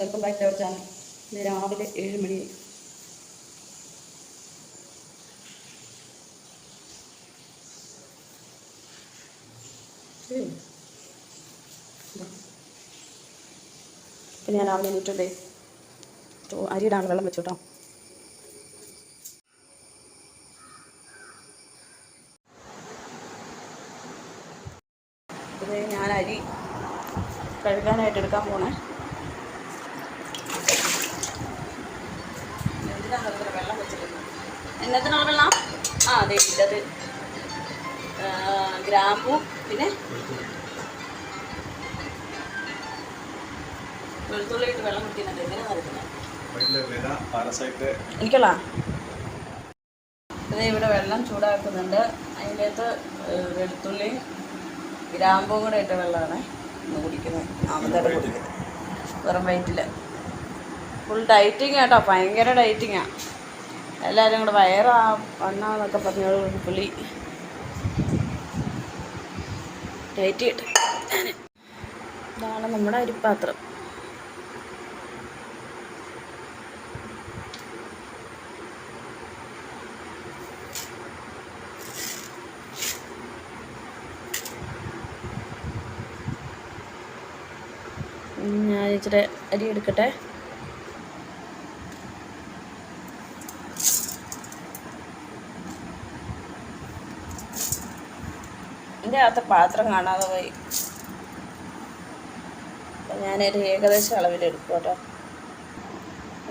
Welcome back to our channel ഇന്ന് രാവിലെ ഏഴ് മണി. ഇപ്പം ഞാൻ രാവിലെ എണീറ്റുണ്ടേ അരിയിടാണ് വെള്ളം വെച്ചു കേട്ടോ ഞാൻ അരി കഴുകാനായിട്ട് എടുക്കാൻ പോണേ. ഗ്രാമ്പു പിന്നെ വെളുത്തുള്ളി ഇട്ട് വെള്ളം കുടിക്കുന്നുണ്ട്. എന്തിനാണ് നടക്കുന്നത് വീട്ടിലെ വില പാരസൈറ്റ്. എനിക്കുള്ള ഇത് ഇവിടെ വെള്ളം ചൂടാക്കുന്നുണ്ട്. അതിന്റെ അകത്ത് വെളുത്തുള്ളി ഗ്രാമ്പും കൂടെ ഇട്ട വെള്ളമാണ് ഇന്ന് കുടിക്കുന്നത് ആമതയുടെ കുടിക്കുന്നത് വെറും വയറ്റിൽ ഫുൾ ഡയറ്റിങ് കേട്ടോ ഭയങ്കര ഡയറ്റിങ്ങാണ് എല്ലാവരും കൂടെ വയറാ വണ്ണാന്നൊക്കെ പറഞ്ഞോളൂ പുള്ളി ഡയറ്റ് ഇട്ട് ഇതാണ് നമ്മുടെ അരിപ്പാത്രം. ഞാൻ ഇച്ചിരി അരി എടുക്കട്ടെ. എന്റെ അകത്ത് പാത്രം കാണാതെ പോയി. അപ്പം ഞാനൊരു ഏകദേശം അളവിലെടുക്കും കേട്ടോ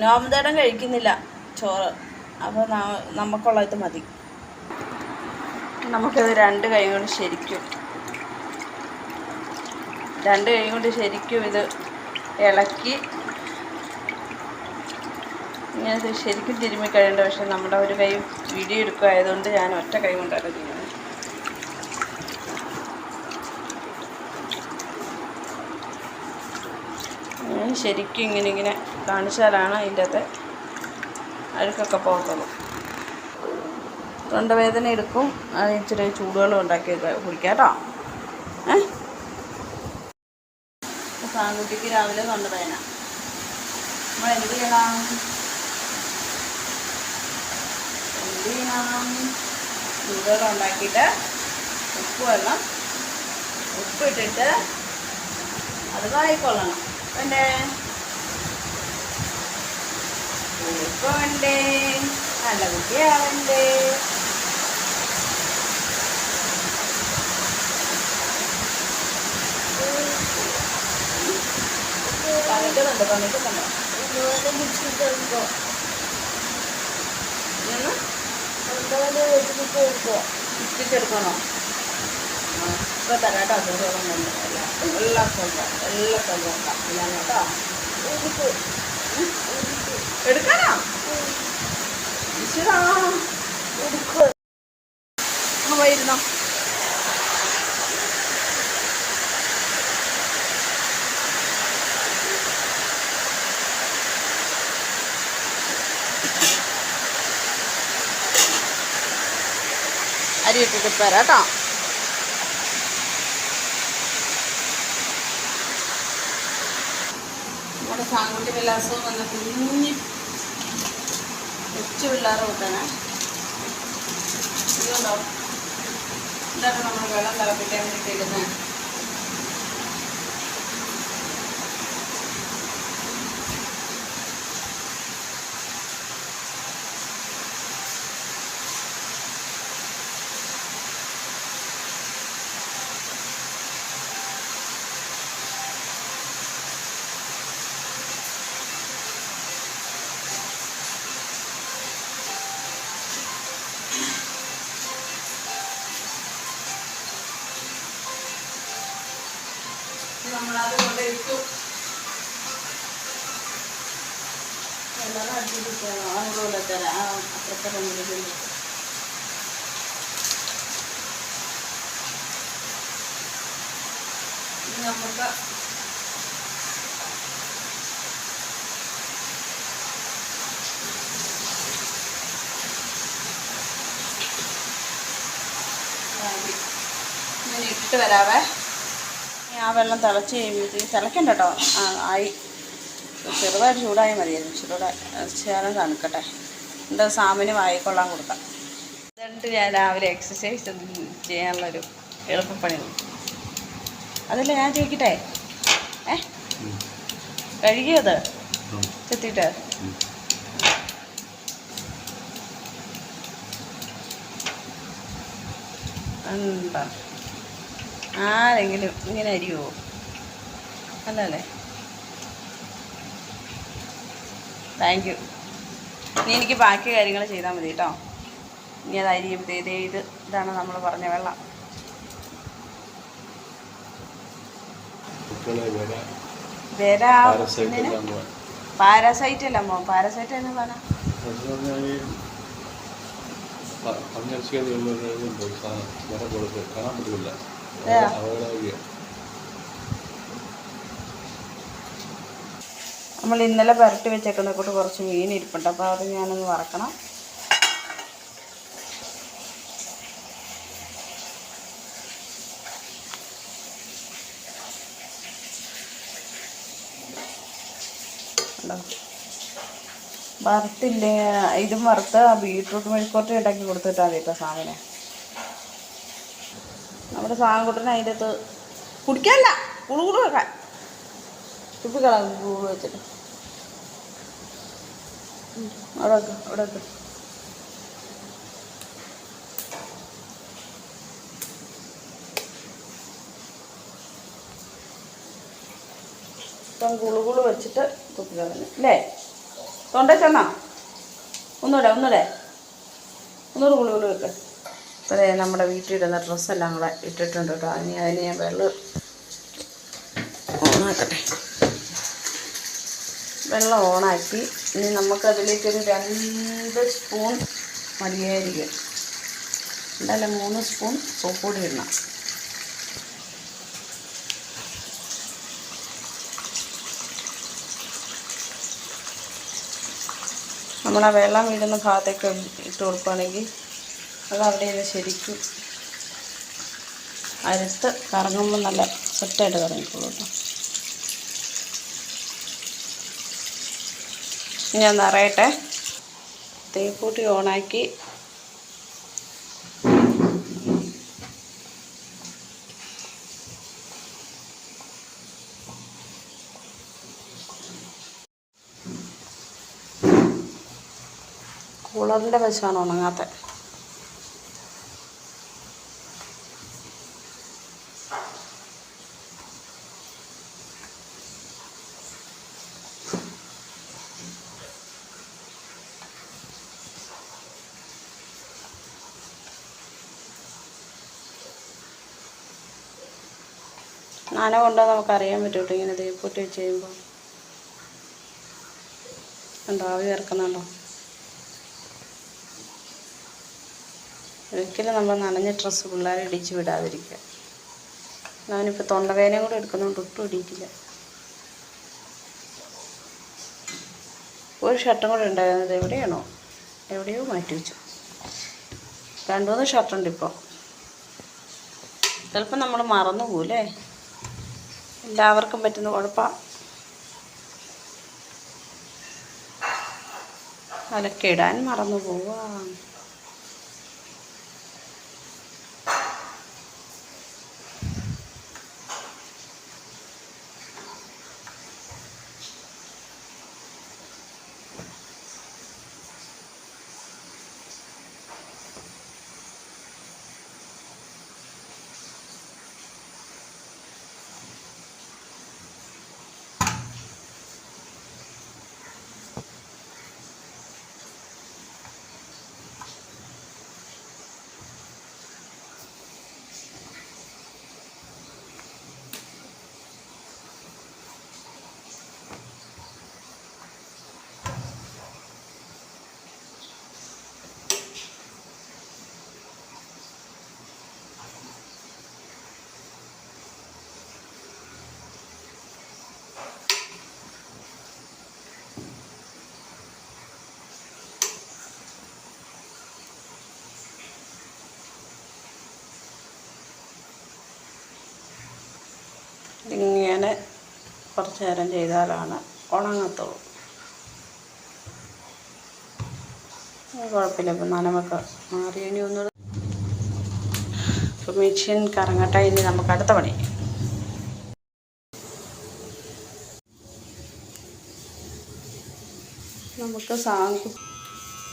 നോമ്പതടം കഴിക്കുന്നില്ല ചോറ്. അപ്പോൾ നമുക്കുള്ള ഇത് മതി. നമുക്കത് രണ്ട് കൈ കൊണ്ട് ശരിക്കും. രണ്ട് കൈ കൊണ്ട് ശരിക്കും ഇത് ഇളക്കി ഇങ്ങനെ ശരിക്കും തിരുമ്മി കഴിയേണ്ട പക്ഷെ നമ്മുടെ ഒരു കൈ വീഡിയോ എടുക്കുമായതുകൊണ്ട് ഞാൻ ഒറ്റ കൈ കൊണ്ടാണ് ചെയ്യുന്നത് ഞാൻ ശരിക്കും ഇങ്ങനെ ഇങ്ങനെ കാണിച്ചാലാണ് അതിന്റെ അകത്ത് അഴുക്കൊക്കെ പോകത്തുള്ളൂ. തൊണ്ടവേദന എടുക്കും. അത് ഇച്ചിരി ചൂടുവെള്ളം ഉണ്ടാക്കി കുടിക്കാം കേട്ടോ. ഏ? സാങ്കുട്ടിക്ക് രാവിലെ തൊണ്ടവേദന. നമ്മൾ എന്ത് ചെയ്യണം? എന്ത് ചെയ്യണം? ചൂടുവെള്ളം ഉണ്ടാക്കിയിട്ട് ഉപ്പ് വെള്ളം ഉപ്പിട്ടിട്ട് അത് വായിക്കൊള്ളണം. വേണ്ടേ ഉപ്പ് വേണ്ടേ നല്ല കുട്ടിയാവണ്ടേ പണിക്കുന്നുണ്ട് പണിക്കുന്നുണ്ട് ഇഷ്ടിച്ചെടുക്കണോ ഇപ്പൊ തരാട്ടോ ചോറോളം കൊണ്ട് എടുക്കാനോ? ഈശ്വരാ പോയിരുന്നോ അരി ഇട്ടിട്ട് തരാം കേട്ടോ. സാങ്കുട്ടി വിലാസവും വന്ന കുഞ്ഞി കൊച്ചു പിള്ളേരെ കൂട്ടാണ്. ഇതുകൊണ്ടോ ഇതാണ് നമ്മൾ വെള്ളം തിളപ്പിക്കാൻ വേണ്ടിയിട്ടിരുന്നത് നമ്മളത് റൂമിൽ ഇനി നമുക്ക് വരാവേ ആ വെള്ളം തിളച്ച് കഴിയുമ്പോഴത്തേക്ക് തിളക്കണ്ട കേട്ടോ. ആയി. ചെറുതായിട്ട് ചൂടായി മതിയായിരുന്നു ചൂടാ ശകലം തണുക്കട്ടെ. എന്താ സാമിന് വായിക്കൊള്ളാൻ കൊടുക്കാം. എന്നിട്ട് ഞാൻ രാവിലെ എക്സസൈസ് ചെയ്യാനുള്ളൊരു എളുപ്പപ്പണി. അതല്ല ഞാൻ ചോദിക്കട്ടെ? ഏ? കഴുകിയത് ചെത്തിയിട്ട്? എന്താ? ആരെങ്കിലും ഇങ്ങനെ അരിയോ അല്ലല്ലേ? താങ്ക് യു ഇനി എനിക്ക് ബാക്കി കാര്യങ്ങൾ ചെയ്താൽ മതി കേട്ടോ. ഇനി അത് അരിയും ഇതേ ഇത് ഇതാണ് നമ്മൾ പറഞ്ഞ വെള്ളം. പാരസൈറ്റ് പാരസൈറ്റ് അല്ല അമ്മോ. പാരാസൈറ്റ് എന്ന് പറഞ്ഞാൽ പറഞ്ഞാൽ സാധനം വില കൊടുത്ത് കാണാൻ പറ്റില്ല ഏ. അവരുടെ നമ്മൾ ഇന്നലെ പുരട്ടി വെച്ചേക്കുന്ന കൂട്ട് കുറച്ച് മീൻ ഇരിപ്പുണ്ട്. അപ്പോൾ അത് ഞാനൊന്ന് വറക്കണം? വറുത്തില്ലേ? ഇതും വറുത്ത് ആ ബീട്രൂട്ട് മെഴുക്കോട്ട് ഉണ്ടാക്കി കൊടുത്തിട്ടാൽ മതി ഇപ്പം സാമിനെ നമ്മുടെ സാങ്കുട്ടനെ അതിന്റെ അകത്ത് കുടിക്കാനല്ല. കുളുകുളു വെക്കാൻ. തുപ്പിക്കളാം കുളു വെച്ചിട്ട്. അവിടെ വെക്ക് അവിടെ വെച്ചിട്ട് തുപ്പിക്കളഞ്ഞു അല്ലേ തൊണ്ട ചെന്നാ ഒന്നൂടെ ഒന്നൂടെ ഒന്നുകൂടെ കുളുകുളു വെക്ക് അത്രേ നമ്മുടെ വീട്ടിലിടുന്ന ഡ്രസ്സെല്ലാം കൂടെ ഇട്ടിട്ടുണ്ട് കേട്ടോ അതിന് അതിന് ഞാൻ വെള്ളം ഓണാക്കട്ടെ വെള്ളം ഓണാക്കി. ഇനി നമുക്കതിലേക്കൊരു രണ്ട് സ്പൂൺ മതിയായിരിക്കും എന്തായാലും മൂന്ന് സ്പൂൺ സോപ്പ് പൊടി ഇടണം. നമ്മൾ ആ വെള്ളം വീഴുന്ന ഭാഗത്തേക്ക് ഇട്ട് കൊടുക്കുകയാണെങ്കിൽ അത് അവിടെ നിന്ന് ശരിക്കും അരുത്ത് കറങ്ങുമ്പോൾ നല്ല സെറ്റായിട്ട് കറങ്ങിക്കോളൂ കേട്ടോ. ഞാൻ നിറയട്ടെ. തീക്കൂട്ടി ഓണാക്കി. കൂളറിന്റെ വശമാണ് ഉണങ്ങാത്ത കൊണ്ടോ നമുക്ക് അറിയാൻ പറ്റുള്ളൂ ഇങ്ങനെ ദേപ്പൂട്ടി വെച്ച് കഴിയുമ്പോൾ കണ്ടോ ആവി ഇറക്കുന്നുണ്ടോ ഒരിക്കലും നമ്മൾ നനഞ്ഞ ഡ്രസ്സ് പിള്ളേരെ ഇടിച്ച് വിടാതിരിക്കുക. ഞാനിപ്പോൾ തൊണ്ടവേദനയും കൂടെ എടുക്കുന്നതുകൊണ്ട് ഒട്ടും ഇടിയിട്ടില്ല. ഒരു ഷർട്ടും കൂടെ ഉണ്ടായിരുന്നത് എവിടെയാണോ? എവിടെയോ മാറ്റി വെച്ചു. രണ്ടു മൂന്ന് ഷർട്ടുണ്ട് ഇപ്പോൾ ചിലപ്പോൾ നമ്മൾ മറന്നു പോകൂലേ എല്ലാവർക്കും പറ്റുന്ന കുഴപ്പമാണ് അലക്കിടാൻ മറന്നു പോവാ ഇങ്ങനെ കുറച്ച് നേരം ചെയ്താലാണ് ഉണങ്ങത്തുള്ളൂ. കുഴപ്പമില്ല. ഇപ്പം നനവൊക്കെ മാറി ഇനി ഒന്നുകൂടെ. ഇപ്പം മെഷീൻ കറങ്ങട്ടെ ഇനി നമുക്ക് അടുത്ത പണി. നമുക്ക് സാങ്കു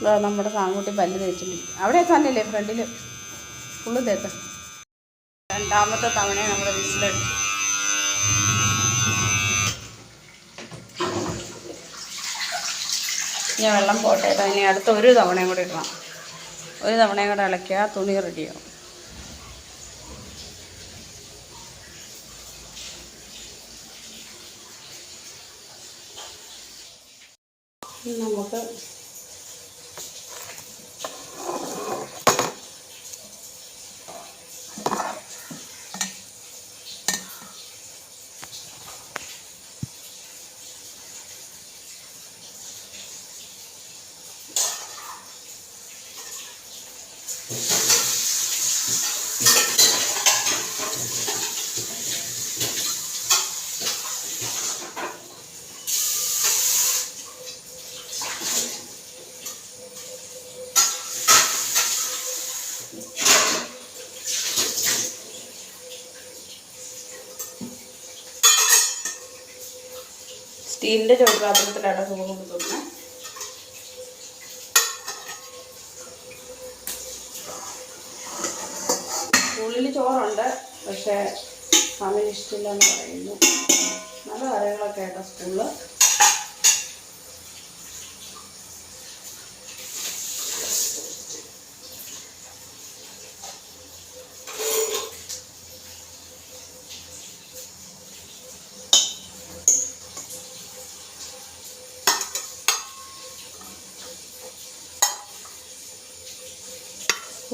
ദാ നമ്മുടെ സാങ്കുട്ടി പല്ല് തേച്ചിട്ടില്ല അവിടെ തന്നെയല്ലേ ഫ്രണ്ടിൽ ഫുള്ള് തേക്ക. രണ്ടാമത്തെ തവണ നമ്മുടെ വിസിലടിച്ചു ഇനി വെള്ളം പോട്ടെ ഇനി അടുത്ത ഒരു തവണയും കൂടി ഇടണം. ഒരു തവണയും കൂടെ ഇളക്കുക തുണി റെഡിയാവും നമുക്ക് സ്റ്റീലിന്റെ ചോട്ടുപാത്രത്തിലാണ് ചോറ് കൊടുക്കുന്നത് സ്കൂളിൽ ചോറുണ്ട് പക്ഷേ സമയം ഇഷ്ടമില്ല എന്ന് പറയുന്നു. നല്ല കറികളൊക്കെ ആയിട്ടാണ് സ്കൂളിൽ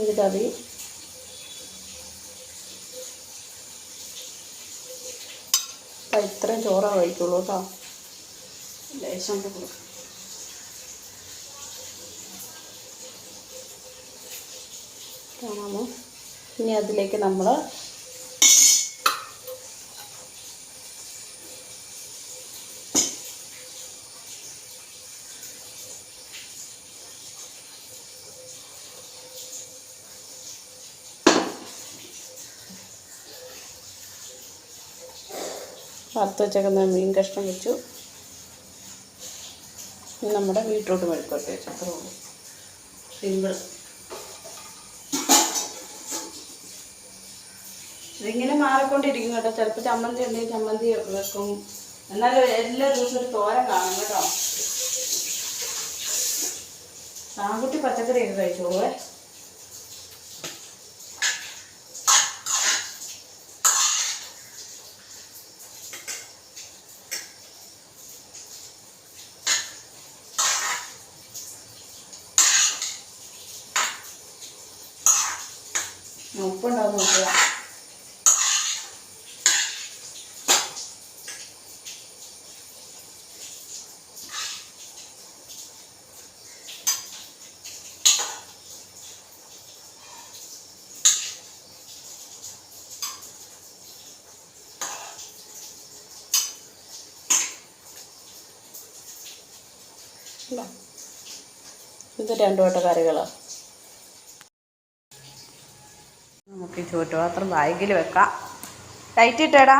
ഒരു തവി. അപ്പം ഇത്രയും ചോറാ കഴിക്കുള്ളൂ കേട്ടോ. ലേശം കൊടുക്കും. കാണാമോ ഇനി അതിലേക്ക് നമ്മൾ വറുത്ത് വെച്ചേക്കുന്ന മീൻ കഷ്ണം വെച്ചു. നമ്മുടെ ബീട്രൂട്ട് മെഴുക്കോട്ട് വെച്ചു അത്രേ സിമ്പിൾ. ഇതിങ്ങനെ മാറിക്കൊണ്ടിരിക്കും കേട്ടോ. ചിലപ്പോൾ ചമ്മന്തി ഉണ്ടെങ്കിൽ ചമ്മന്തി വെക്കും. എന്നാലും എല്ലാ ദിവസവും ഒരു തോരൻ കാണും കേട്ടോ. ആൺകുട്ടി പച്ചക്കറിയൊക്കെ കഴിച്ചോളൂവേ ഉപ്പുണ്ടാവും നോക്കുക. ഇത് രണ്ടു വട്ട കറികളാണ് നമുക്ക് ഈ ചുറ്റുപാത്രം ബാഗിൽ വെക്കാം. ലൈറ്റ് ഇട്ടേടാ.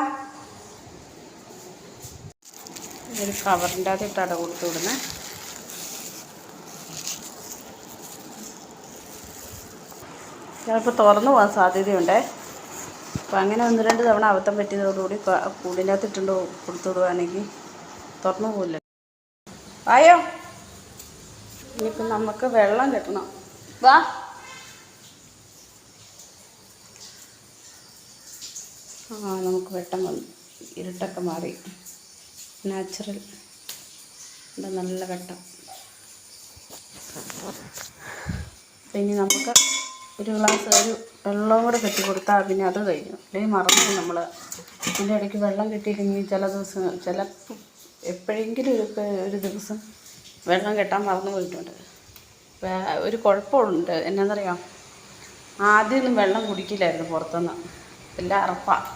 ഒരു കവറിന്റെ അകത്ത് ഇട്ടാട കൊടുത്തു വിടുന്നത് ചിലപ്പോൾ തുറന്നു പോകാൻ സാധ്യതയുണ്ടേ. അപ്പം അങ്ങനെ ഒന്ന് രണ്ട് തവണ അബദ്ധം പറ്റിയതോടുകൂടി കൂടിന്റെ അകത്ത് ഇട്ടുണ്ടോ കൊടുത്തു വിടുവാണെങ്കിൽ തുറന്നു പോകില്ല. ആയോ ഇനിയിപ്പം നമുക്ക് വെള്ളം കിട്ടണം. വാ. നമുക്ക് വെട്ടം വന്നു ഇരുട്ടൊക്കെ മാറി. നാച്ചുറൽ എന്താ നല്ല വെട്ടം. പിന്നെ നമുക്ക് ഒരു ഗ്ലാസ് ഒരു വെള്ളവും കൂടെ കെട്ടി കൊടുത്താൽ പിന്നെ അത് കഴിഞ്ഞു. അല്ലെങ്കിൽ മറന്നു നമ്മൾ ഇതിന്റെ ഇടയ്ക്ക് വെള്ളം കിട്ടിയില്ലെങ്കിൽ ചില ദിവസം ചില എപ്പോഴെങ്കിലും ഒരു ഒരു ദിവസം വെള്ളം കെട്ടാൻ മറന്നു പോയിട്ടുണ്ട്. ഒരു കുഴപ്പമുണ്ട്. എന്നാന്നറിയാം? ആദ്യമൊന്നും വെള്ളം കുടിക്കില്ലായിരുന്നു പുറത്തുനിന്ന്. എല്ലാം അറപ്പാണ്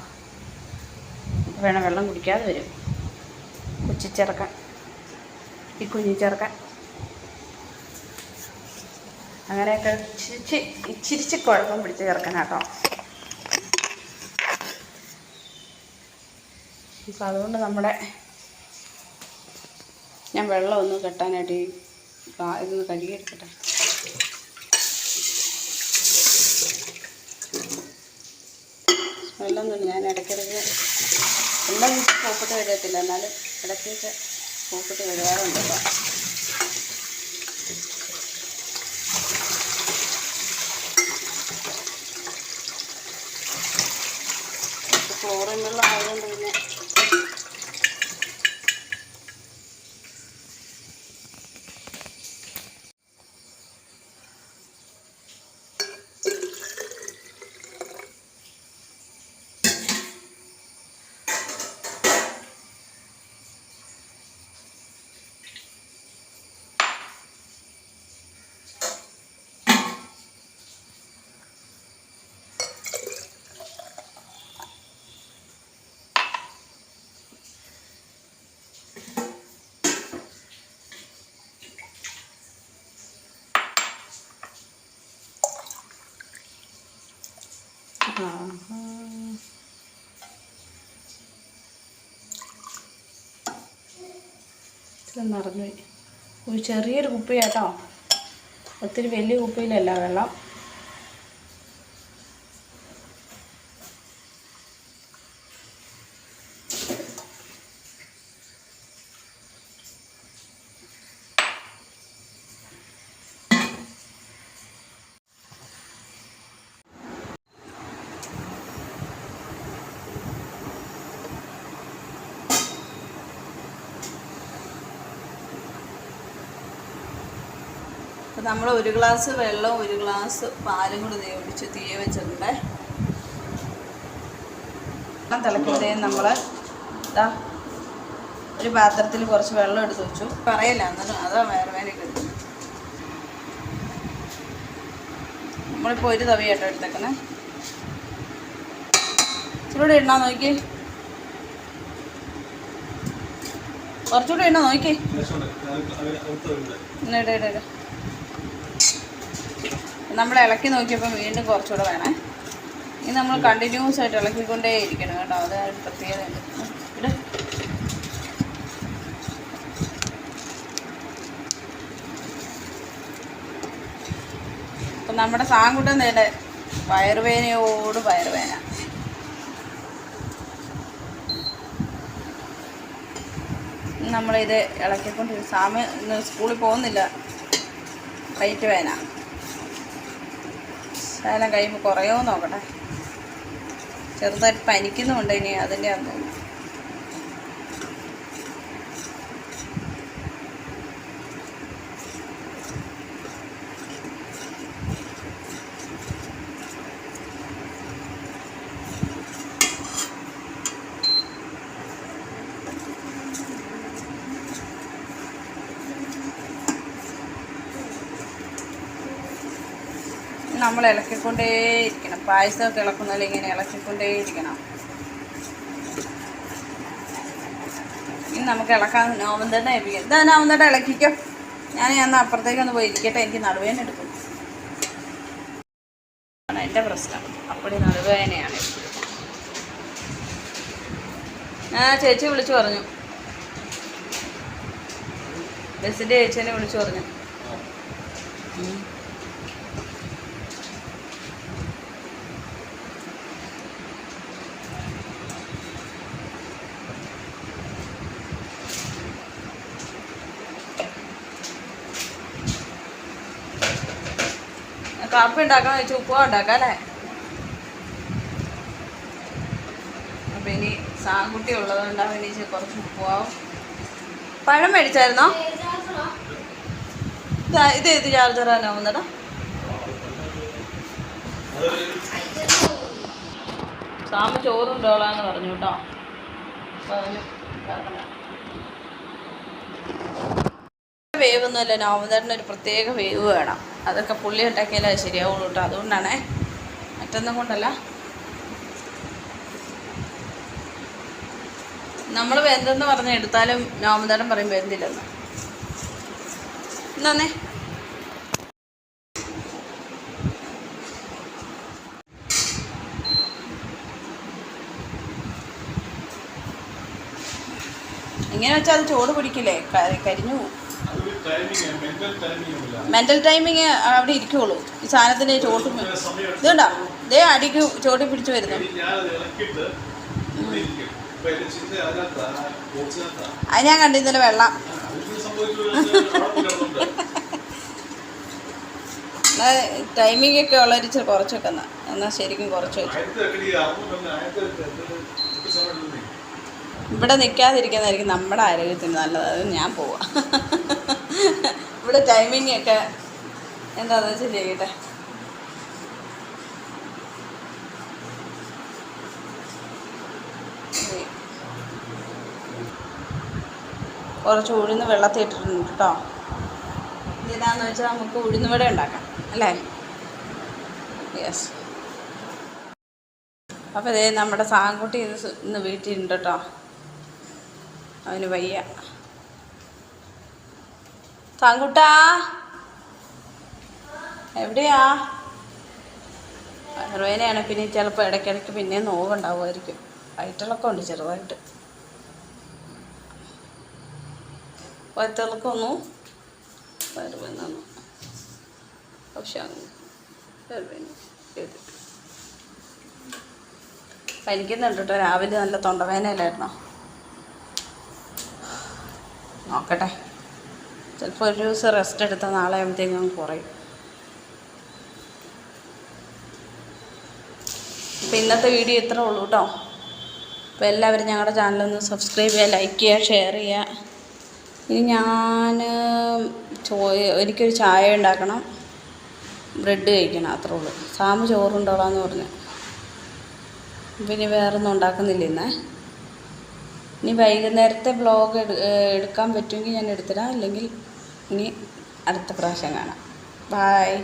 വേണം വെള്ളം കുടിക്കാതെ വരും. കൊച്ചിച്ചിറക്കാൻ. ഈ കുഞ്ഞി ചേർക്കാൻ അങ്ങനെയൊക്കെ ഇച്ചിരിച്ച് ഇച്ചിരിച്ച് കുഴപ്പം പിടിച്ച് ചേർക്കണം കേട്ടോ അപ്പം അതുകൊണ്ട് നമ്മുടെ ഞാൻ വെള്ളം ഒന്ന് കെട്ടാനായിട്ട് ഇതൊന്ന് കഴുകിയെടുക്കട്ടെ. സ്മെല്ലൊന്നും ഞാൻ ഇടയ്ക്കിടയ്ക്ക് എല്ലാം പോപ്പിട്ട് കഴുകത്തില്ല. എന്നാലും ഇടയ്ക്കൊക്കെ പോപ്പിട്ട് കഴുകാറുണ്ട് കേട്ടോ ക്ലോറിൻ വെള്ളം ആയതുകൊണ്ട് പിന്നെ നിറഞ്ഞുപോയി ഒരു ചെറിയൊരു കുപ്പിയാട്ടോ. ഒത്തിരി വലിയ കുപ്പിയിലല്ല വെള്ളം. അപ്പം നമ്മൾ ഒരു ഗ്ലാസ് വെള്ളവും ഒരു ഗ്ലാസ് പാലും കൂടി ദേ ഒഴിച്ച് തീയെ വെച്ചിട്ടുണ്ട്. വെള്ളം തിളയ്ക്കുമ്പോഴേ നമ്മൾ ഇതാ ഒരു പാത്രത്തിൽ കുറച്ച് വെള്ളം എടുത്ത് വെച്ചു. പറയില്ല എന്നാലും അതാ വേറെ വേറെ കിട്ടുന്നത് നമ്മളിപ്പോൾ ഒരു തവിയാട്ടോ എടുത്തേക്കണേ. ഇച്ചിരൂടെ എണ്ണ നോക്കി. കുറച്ചുകൂടെ എണ്ണ നോക്കി. ഇന്ന് ഇട ഇട ഇട. നമ്മൾ ഇളക്കി നോക്കിയപ്പോൾ വീണ്ടും കുറച്ചുകൂടെ വേണേ. ഇനി നമ്മൾ കണ്ടിന്യൂസ് ആയിട്ട് ഇളക്കിക്കൊണ്ടേ ഇരിക്കണം കേട്ടോ. അത് ഒരു പ്രത്യേകതയുണ്ട് ഇട. അപ്പം നമ്മുടെ സാങ്കുട്ടൻ നേടെ വയറുവേനയോട് വയറുവേന നമ്മളിത് ഇളക്കിക്കൊണ്ടിരിക്കും സാമ സ്കൂളിൽ പോകുന്നില്ല. വൈറ്റ് വേന. ശകലം കഴിയുമ്പോൾ കുറയോ നോക്കട്ടെ. ചെറുതായിട്ട് പനിക്കുന്നുമുണ്ട് ഇനി അതിന്റെ ആണെന്ന് തോന്നുന്നു നമ്മൾ ഇളക്കിക്കൊണ്ടേയിരിക്കണം. പായസമൊക്കെ ഇളക്കുന്നതിൽ ഇങ്ങനെ ഇളക്കിക്കൊണ്ടേയിരിക്കണം. ഇനി നമുക്ക് ഇളക്കാൻ നോവന്തേട്ട ഏൽപ്പിക്കാം. ഇതാ തന്നെ ഇളക്കിക്കോ. ഞാൻ ഞാൻ അപ്പുറത്തേക്കൊന്ന് പോയി ഇരിക്കട്ടെ എനിക്ക് നടുവേന എടുക്കും. എന്റെ പ്രശ്നം. അപ്പടി നടുവേനയാണ് ആ ചേച്ചി വിളിച്ചു പറഞ്ഞു. ബസ്സിന്റെ ചേച്ചീനെ വിളിച്ചു പറഞ്ഞു. കാപ്പി ഉണ്ടാക്കാൻ വെച്ച് ഉപ്പ് ഉണ്ടാക്കാം അല്ലേ? അപ്പൊ ഇനി സാങ്കുട്ടി ഉള്ളതുകൊണ്ട് കൊണ്ടാവും ഇനി കുറച്ച് ഉപ്പുവാവും പഴം മേടിച്ചായിരുന്നോ? ഇതാ ഏത് ചാർജറാണോ വന്നടാ സാമ ചോറുണ്ടോളാന്ന് പറഞ്ഞു കേട്ടോ. അപ്പൊ അതിന് വേവൊന്നുമല്ല. നോവന്തേട്ടന് ഒരു പ്രത്യേക വേവ് വേണം. അതൊക്കെ പുള്ളി ഉണ്ടാക്കിയാലേ ശരിയാവുള്ളൂ കേട്ടോ. അതുകൊണ്ടാണേ. മറ്റൊന്നും കൊണ്ടല്ല. നമ്മൾ വെന്തെന്ന് പറഞ്ഞ് എടുത്താലും നോമന്തേട്ടൻ പറയും വെന്തില്ലെന്ന്. എന്നാന്നേ? ഇങ്ങനെ വെച്ചാൽ അത് ചോട് പിടിക്കില്ലേ? കരിഞ്ഞു പോകും മെന്റൽ ടൈമിങ് അവിടെ ഇരിക്കുള്ളൂ. ഈ സാധനത്തിന്റെ ചോട്ടും ഇതുണ്ടോ? ഇതേ അടിക്ക് ചോട്ടി പിടിച്ചു വരുന്നു. അത് ഞാൻ കണ്ടു ഇന്നലെ വെള്ളം ടൈമിംഗ് ഒക്കെ ഉള്ളൊരു ഇച്ചിരി കുറച്ച് വെക്കുന്ന എന്നാൽ ശരിക്കും കുറച്ച് വെച്ചു. ഇവിടെ നിൽക്കാതിരിക്കുന്നതായിരിക്കും നമ്മുടെ ആരോഗ്യത്തിന് നല്ലത്. അത് ഞാൻ പോവാം. ഇവിടെ ടൈമിംഗ് ഒക്കെ എന്താണെന്ന് വെച്ചാൽ ചെയ്യട്ടെ. കുറച്ച് ഉഴുന്ന് വെള്ളത്തിൽ ഇട്ടിട്ടുണ്ട് കേട്ടോ. ഇതാന്ന് വെച്ചാൽ നമുക്ക് ഉഴുന്ന് വട ഉണ്ടാക്കാം അല്ലേ? യെസ് അപ്പോൾ ഇതേ നമ്മുടെ സാങ്കുട്ടി ഇന്ന് വീട്ടിലുണ്ട് കേട്ടോ. അവന് വയ്യ. സാങ്കുട്ടാ എവിടെയാ? വയറുവേദനയാണ് പിന്നെ ചിലപ്പോൾ ഇടയ്ക്കിടയ്ക്ക് പിന്നെയും നോവുണ്ടാവുമായിരിക്കും. വയറ്റിളക്കം ഉണ്ട് ചെറുതായിട്ട്. വയറ്റിളക്കൊന്നു വയറുവേദന പക്ഷേ പനിക്കുന്നുണ്ട് കേട്ടോ രാവിലെ നല്ല തൊണ്ടവേദനയിലായിരുന്നോ? നോക്കട്ടെ. ചിലപ്പോൾ ഒരു ദിവസം റെസ്റ്റ് എടുത്താൽ നാളെ ആകുമ്പോഴത്തേക്കും കുറയും. അപ്പോൾ ഇന്നത്തെ വീഡിയോ ഇത്രേ ഉള്ളൂ കേട്ടോ അപ്പോൾ എല്ലാവരും ഞങ്ങളുടെ ചാനലൊന്ന് സബ്സ്ക്രൈബ് ചെയ്യുക ലൈക്ക് ചെയ്യുക ഷെയർ ചെയ്യുക. ഇനി ഞാൻ ചോ എനിക്കൊരു ചായ ഉണ്ടാക്കണം. ബ്രെഡ് കഴിക്കണം അത്രേ ഉള്ളൂ. സാമ്പ് ചോറുണ്ടോളാന്ന് പറഞ്ഞു. പിന്നെ വേറൊന്നും ഉണ്ടാക്കുന്നില്ല ഇന്നേ. ഇനി വൈകുന്നേരത്തെ ബ്ലോഗ് എടു എടുക്കാൻ പറ്റുമെങ്കിൽ ഞാൻ എടുത്തിടാം. അല്ലെങ്കിൽ ഇനി അടുത്ത പ്രാവശ്യം കാണാം. ബായ്